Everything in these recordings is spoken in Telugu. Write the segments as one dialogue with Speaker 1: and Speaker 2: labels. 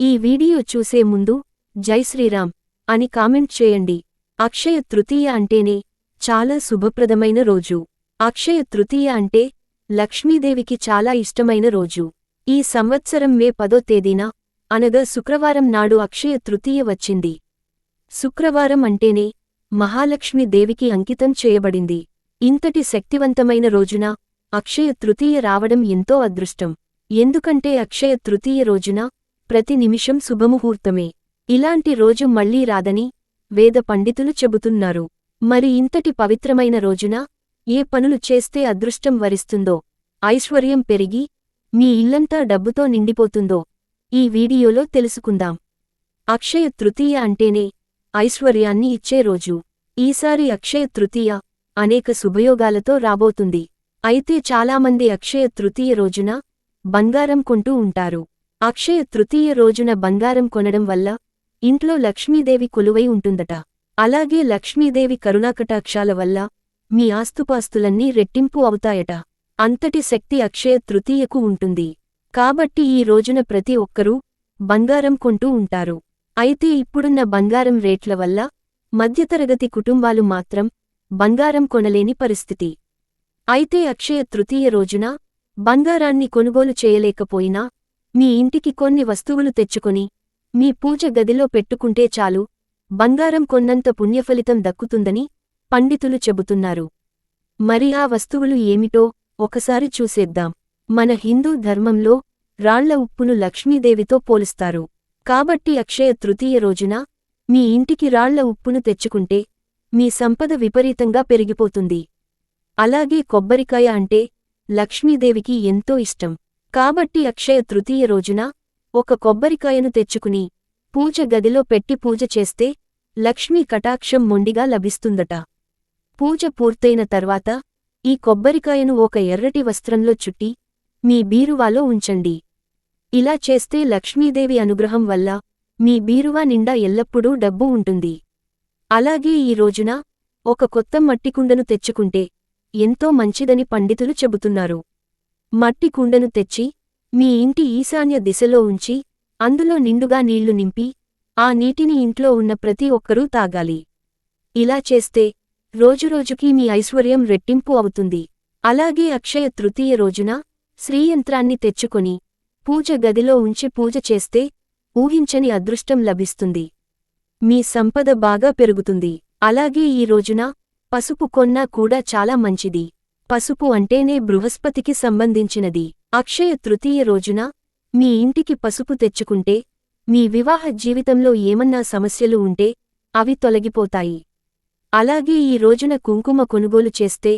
Speaker 1: ఈ వీడియో చూసే ముందు జై శ్రీరామ్ అని కామెంట్ చేయండి. అక్షయ తృతీయ అంటేనే చాలా శుభప్రదమైన రోజు. అక్షయ తృతీయ అంటే లక్ష్మీదేవికి చాలా ఇష్టమైన రోజు. ఈ సంవత్సరం మే పదో తేదీన అనగా శుక్రవారం నాడు అక్షయ తృతీయ వచ్చింది. శుక్రవారం అంటేనే మహాలక్ష్మి దేవికి అంకితం చేయబడింది. ఇంతటి శక్తివంతమైన రోజున అక్షయ తృతీయ రావడం ఎంతో అదృష్టం. ఎందుకంటే అక్షయ తృతీయ రోజున ప్రతి నిమిషం శుభముహూర్తమే. ఇలాంటి రోజు మళ్ళీ రాదని వేద పండితులు చెబుతున్నారు. మరి ఇంతటి పవిత్రమైన రోజున ఏ పనులు చేస్తే అదృష్టం వరిస్తుందో ఐశ్వర్యం పెరిగి మీ ఇల్లంతా డబ్బుతో నిండిపోతుందో ఈ వీడియోలో తెలుసుకుందాం. అక్షయ తృతీయ అంటేనే ఐశ్వర్యాన్ని ఇచ్చే రోజు. ఈసారి అక్షయ తృతీయ అనేక శుభయోగాలతో రాబోతుంది. అయితే చాలామంది అక్షయ తృతీయ రోజున బంగారం కొంటూ ఉంటారు. అక్షయ తృతీయ రోజున బంగారం కొనడం వల్ల ఇంట్లో లక్ష్మీదేవి కొలువై ఉంటుందట. అలాగే లక్ష్మీదేవి కరుణాకటాక్షాల వల్ల మీ ఆస్తుపాస్తులన్నీ రెట్టింపు అవుతాయట. అంతటి శక్తి అక్షయ తృతీయకు ఉంటుంది. కాబట్టి ఈ రోజున ప్రతి ఒక్కరూ బంగారం కొంటూ ఉంటారు. అయితే ఇప్పుడున్న బంగారం రేట్ల వల్ల మధ్యతరగతి కుటుంబాలు మాత్రం బంగారం కొనలేని పరిస్థితి. అయితే అక్షయ తృతీయ రోజున బంగారాన్ని కొనుగోలు చేయలేకపోయినా మీ ఇంటికి కొన్ని వస్తువులు తెచ్చుకొని మీ పూజ గదిలో పెట్టుకుంటే చాలు బంగారం కొన్నంత పుణ్యఫలితం దక్కుతుందని పండితులు చెబుతున్నారు. మరి ఆ వస్తువులు ఏమిటో ఒకసారి చూసేద్దాం. మన హిందూ ధర్మంలో రాళ్ళ ఉప్పును లక్ష్మీదేవితో పోలుస్తారు. కాబట్టి అక్షయ తృతీయ రోజున మీ ఇంటికి రాళ్ళ ఉప్పును తెచ్చుకుంటే మీ సంపద విపరీతంగా పెరిగిపోతుంది. అలాగే కొబ్బరికాయ అంటే లక్ష్మీదేవికి ఎంతో ఇష్టం. కాబట్టి అక్షయ తృతీయ రోజున ఒక కొబ్బరికాయను తెచ్చుకుని పూజ గదిలో పెట్టి పూజ చేస్తే లక్ష్మీ కటాక్షం మొండిగా లభిస్తుందట. పూజ పూర్తయిన తర్వాత ఈ కొబ్బరికాయను ఒక ఎర్రటి వస్త్రంలో చుట్టి మీ బీరువాలో ఉంచండి. ఇలా చేస్తే లక్ష్మీదేవి అనుగ్రహం వల్ల మీ బీరువా నిండా ఎల్లప్పుడూ డబ్బు ఉంటుంది. అలాగే ఈ రోజున ఒక కొత్త మట్టికుండను తెచ్చుకుంటే ఎంతో మంచిదని పండితులు చెబుతున్నారు. మట్టి కుండను తెచ్చి మీ ఇంటి ఈశాన్య దిశలో ఉంచి అందులో నిండుగా నీళ్ళు నింపి ఆ నీటిని ఇంట్లో ఉన్న ప్రతి ఒక్కరూ తాగాలి. ఇలా చేస్తే రోజురోజుకీ మీ ఐశ్వర్యం రెట్టింపు అవుతుంది. అలాగే అక్షయ తృతీయ రోజున శ్రీయంత్రాన్ని తెచ్చుకొని పూజ గదిలో ఉంచి పూజ చేస్తే ఊహించని అదృష్టం లభిస్తుంది. మీ సంపద బాగా పెరుగుతుంది. అలాగే ఈ రోజున పసుపు కొన్నా కూడా చాలా మంచిది. పసుపు అంటేనే బృహస్పతికి సంబంధించినది. అక్షయ తృతీయ రోజున మీ ఇంటికి పసుపు తెచ్చుకుంటే మీ వివాహ జీవితంలో ఏమన్నా సమస్యలు ఉంటే అవి తొలగిపోతాయి. అలాగే ఈ రోజున కుంకుమ కొనుగోలు చేస్తే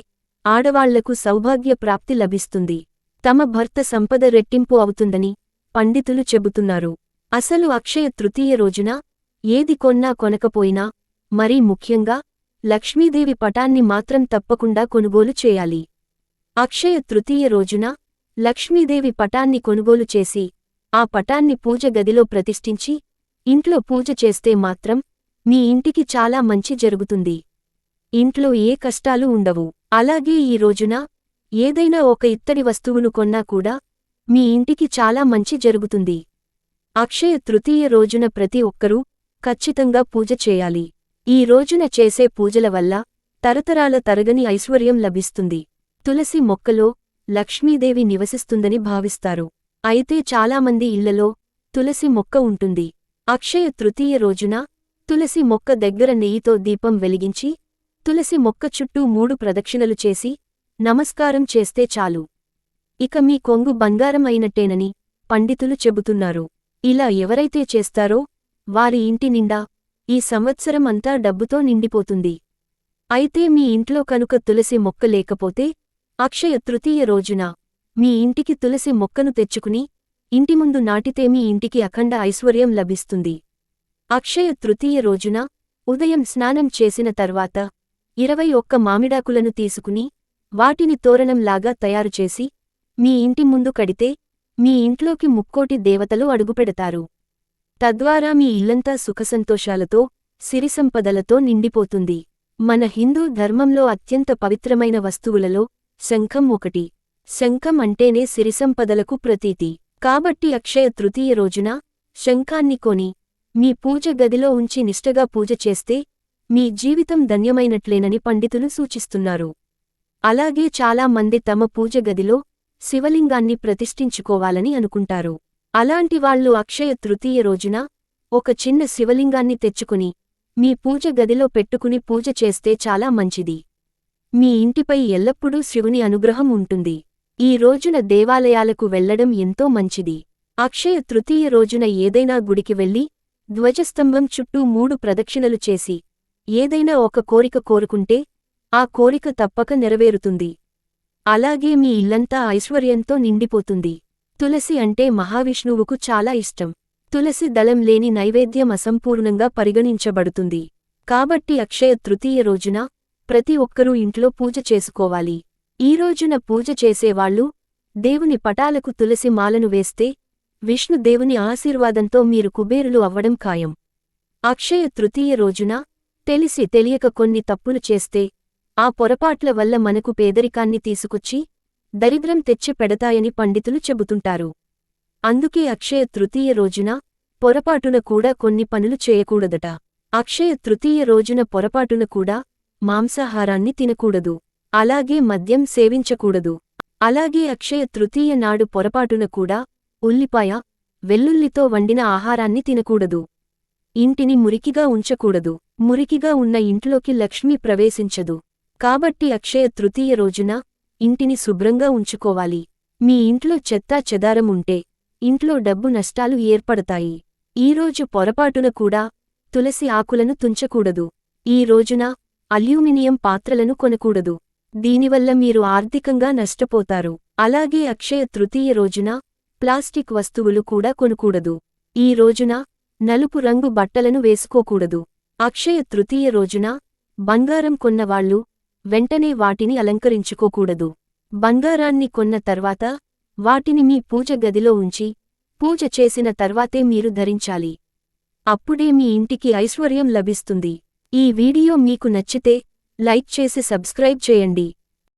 Speaker 1: ఆడవాళ్ళకు సౌభాగ్య ప్రాప్తి లభిస్తుంది. తమ భర్త సంపద రెట్టింపు అవుతుందని పండితులు చెబుతున్నారు. అసలు అక్షయ తృతీయ రోజున ఏది కొన్నా కొనకపోయినా మరీ ముఖ్యంగా లక్ష్మీదేవి పటాన్ని మాత్రం తప్పకుండా కొనుగోలు చేయాలి. అక్షయ తృతీయ రోజున లక్ష్మీదేవి పటాన్ని కొనుగోలు చేసి ఆ పటాన్ని పూజ గదిలో ప్రతిష్ఠించి ఇంట్లో పూజ చేస్తే మాత్రం మీ ఇంటికి చాలా మంచి జరుగుతుంది. ఇంట్లో ఏ కష్టాలు ఉండవు. అలాగే ఈ రోజున ఏదైనా ఒక ఇత్తడి వస్తువును కొన్నా కూడా మీ ఇంటికి చాలా మంచి జరుగుతుంది. అక్షయ తృతీయ రోజున ప్రతి ఒక్కరూ ఖచ్చితంగా పూజ చేయాలి. ఈ రోజున చేసే పూజల వల్ల తరతరాల తరగని ఐశ్వర్యం లభిస్తుంది. తులసి మొక్కలో లక్ష్మీదేవి నివసిస్తుందని భావిస్తారు. అయితే చాలామంది ఇళ్ళలో తులసి మొక్క ఉంటుంది. అక్షయ తృతీయ రోజున తులసి మొక్క దగ్గర నెయ్యితో దీపం వెలిగించి తులసి మొక్క చుట్టూ మూడు ప్రదక్షిణలు చేసి నమస్కారం చేస్తే చాలు. ఇక మీ కొంగు బంగారం అయినట్టేనని పండితులు చెబుతున్నారు. ఇలా ఎవరైతే చేస్తారో వారి ఇంటి నిండా ఈ సంవత్సరం అంతా డబ్బుతో నిండిపోతుంది. అయితే మీ ఇంట్లో కనుక తులసి మొక్క లేకపోతే అక్షయ తృతీయ రోజున మీ ఇంటికి తులసి మొక్కను తెచ్చుకుని ఇంటి ముందు నాటితే మీ ఇంటికి అఖండ ఐశ్వర్యం లభిస్తుంది. అక్షయ తృతీయ రోజున ఉదయం స్నానం చేసిన తర్వాత ఇరవై ఒక్క మామిడాకులను తీసుకుని వాటిని తోరణంలాగా తయారుచేసి మీ ఇంటి ముందు కడితే మీ ఇంట్లోకి ముక్కోటి దేవతలు అడుగుపెడతారు. తద్వారా మీ ఇల్లంతా సుఖసంతోషాలతో సిరిసంపదలతో నిండిపోతుంది. మన హిందూ ధర్మంలో అత్యంత పవిత్రమైన వస్తువులలో శంఖం ఒకటి. శంఖం అంటేనే సిరిసంపదలకు ప్రతీతి. కాబట్టి అక్షయ తృతీయ రోజున శంఖాన్ని కొని మీ పూజ గదిలో ఉంచి నిష్టగా పూజ చేస్తే మీ జీవితం ధన్యమైనట్లేనని పండితులు సూచిస్తున్నారు. అలాగే చాలా మంది తమ పూజ గదిలో శివలింగాన్ని ప్రతిష్ఠించుకోవాలని అనుకుంటారు. అలాంటివాళ్ళు అక్షయ తృతీయ రోజున ఒక చిన్న శివలింగాన్ని తెచ్చుకుని మీ పూజ గదిలో పెట్టుకుని పూజ చేస్తే చాలా మంచిది. మీ ఇంటిపై ఎల్లప్పుడూ శివుని అనుగ్రహం ఉంటుంది. ఈ రోజున దేవాలయాలకు వెళ్ళడం ఎంతో మంచిది. అక్షయ తృతీయ రోజున ఏదైనా గుడికి వెళ్ళి ధ్వజస్తంభం చుట్టూ మూడు ప్రదక్షిణలు చేసి ఏదైనా ఒక కోరిక కోరుకుంటే ఆ కోరిక తప్పక నెరవేరుతుంది. అలాగే మీ ఇల్లంతా ఐశ్వర్యంతో నిండిపోతుంది. తులసి అంటే మహావిష్ణువుకు చాలా ఇష్టం. తులసి దళం లేని నైవేద్యం అసంపూర్ణంగా పరిగణించబడుతుంది. కాబట్టి అక్షయ తృతీయ రోజున ప్రతి ఒక్కరూ ఇంట్లో పూజ చేసుకోవాలి. ఈ రోజున పూజ చేసేవాళ్ళు దేవుని పటాలకు తులసి మాలను వేస్తే విష్ణుదేవుని ఆశీర్వాదంతో మీరు కుబేరులు అవ్వడం ఖాయం. అక్షయ తృతీయ రోజున తెలిసి తెలియక కొన్ని తప్పులు చేస్తే ఆ పొరపాట్ల వల్ల మనకు పేదరికాన్ని తీసుకొచ్చి దరిద్రం తెచ్చి పెడతాయని పండితులు చెబుతుంటారు. అందుకే అక్షయ తృతీయ రోజున పొరపాటున కూడా కొన్ని పనులు చేయకూడదట. అక్షయ తృతీయ రోజున పొరపాటున కూడా మాంసాహారాన్ని తినకూడదు. అలాగే మద్యం సేవించకూడదు. అలాగే అక్షయ తృతీయ నాడు పొరపాటున కూడా ఉల్లిపాయ వెల్లుల్లితో వండిన ఆహారాన్ని తినకూడదు. ఇంటిని మురికిగా ఉంచకూడదు. మురికిగా ఉన్న ఇంట్లోకి లక్ష్మి ప్రవేశించదు. కాబట్టి అక్షయ తృతీయ రోజున ఇంటిని శుభ్రంగా ఉంచుకోవాలి. మీ ఇంట్లో చెత్తా చెదారం ఉంటే ఇంట్లో డబ్బు నష్టాలు ఏర్పడతాయి. ఈరోజు పొరపాటున కూడా తులసి ఆకులను తుంచకూడదు. ఈ రోజున అల్యూమినియం పాత్రలను కొనకూడదు. దీనివల్ల మీరు ఆర్థికంగా నష్టపోతారు. అలాగే అక్షయ తృతీయ రోజున ప్లాస్టిక్ వస్తువులు కూడా కొనకూడదు. ఈ రోజున నలుపు రంగు బట్టలను వేసుకోకూడదు. అక్షయ తృతీయ రోజున బంగారం కొన్నవాళ్ళు వెంటనే వాటిని అలంకరించుకోకూడదు. బంగారాన్ని కొన్న తర్వాత వాటిని మీ పూజ గదిలో ఉంచి పూజ చేసిన తర్వాతే మీరు ధరించాలి. అప్పుడే మీ ఇంటికి ఐశ్వర్యం లభిస్తుంది. ఈ వీడియో మీకు నచ్చితే లైక్ చేసి సబ్స్క్రైబ్ చేయండి.